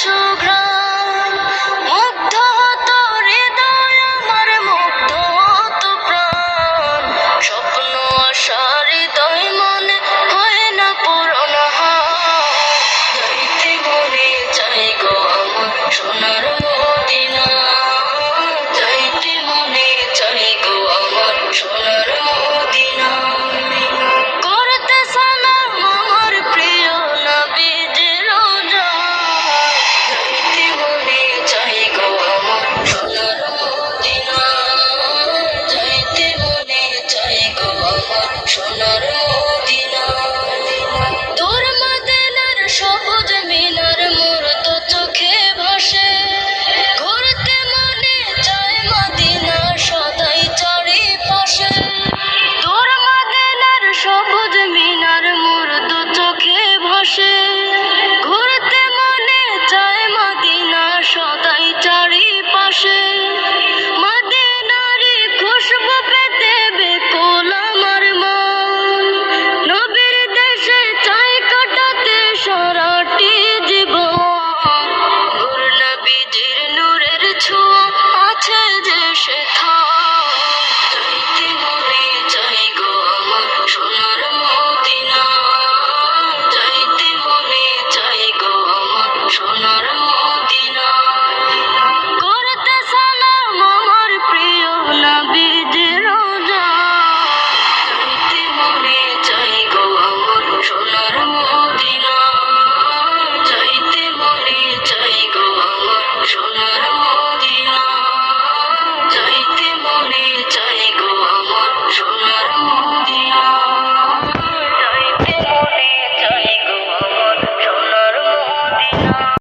সুগ্রাম মুগ্ধ হতো হৃদয় আমার মুগ্ধ হতো প্রাণ। স্বপ্ন আশার মিনার মোর চোখে ভাসে। ঘুরতে মনে চায় মদিনা সদাই চারি পাশে তোর মদিনার সবুজ